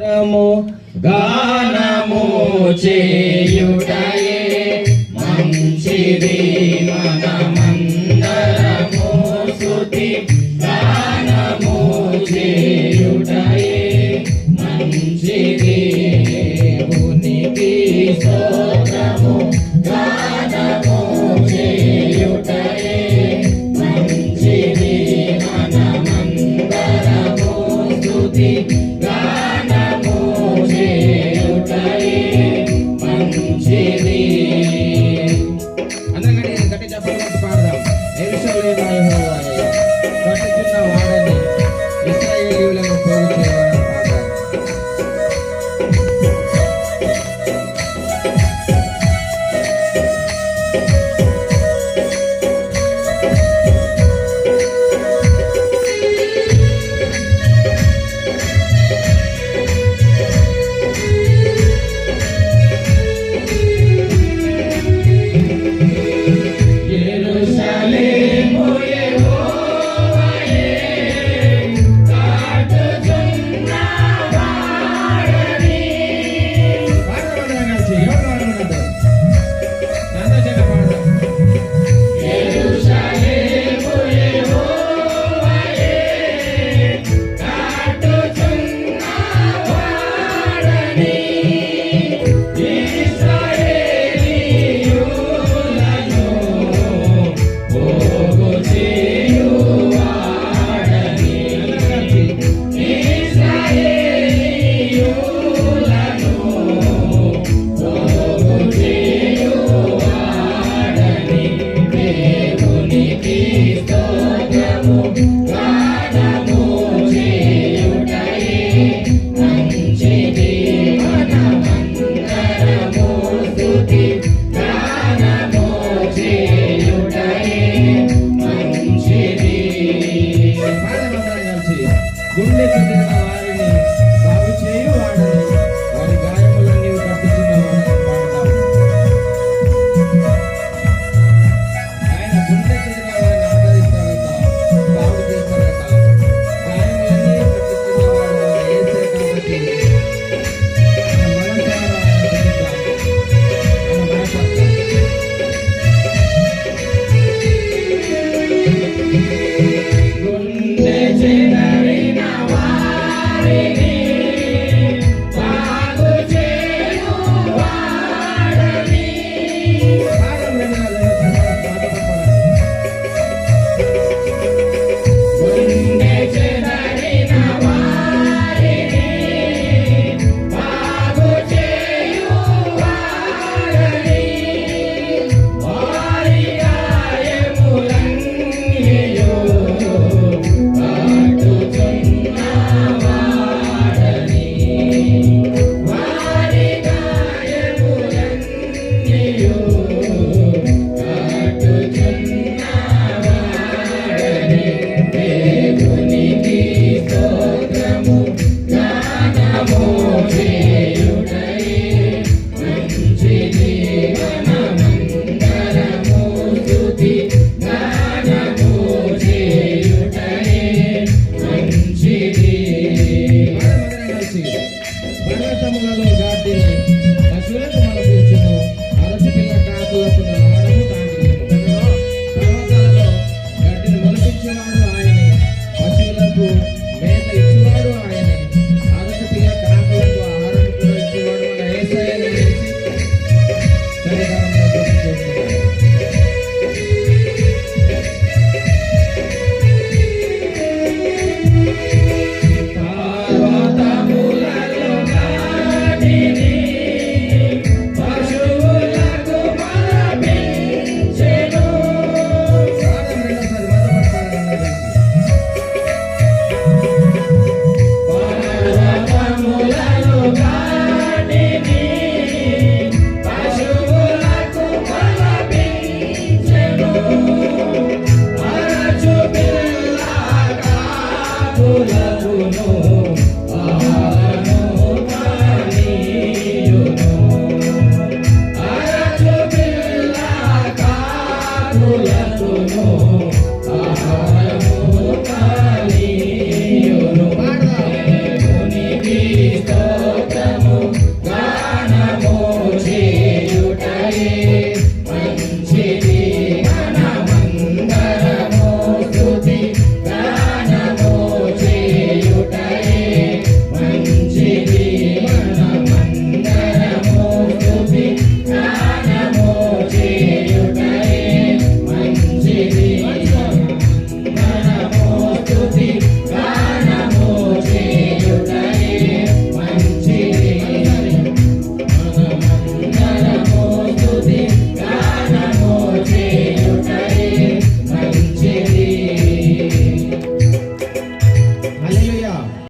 గానము గానము చేయుటయే మంచిది మనమందరము సుతి గాన Deus, Deus, Deus. పర్వతములలో దాటి పశువులకు మనపించును అరసి పిల్ల కాకులకు ఆహారము తాగిలేను పర్వతాలలో glória.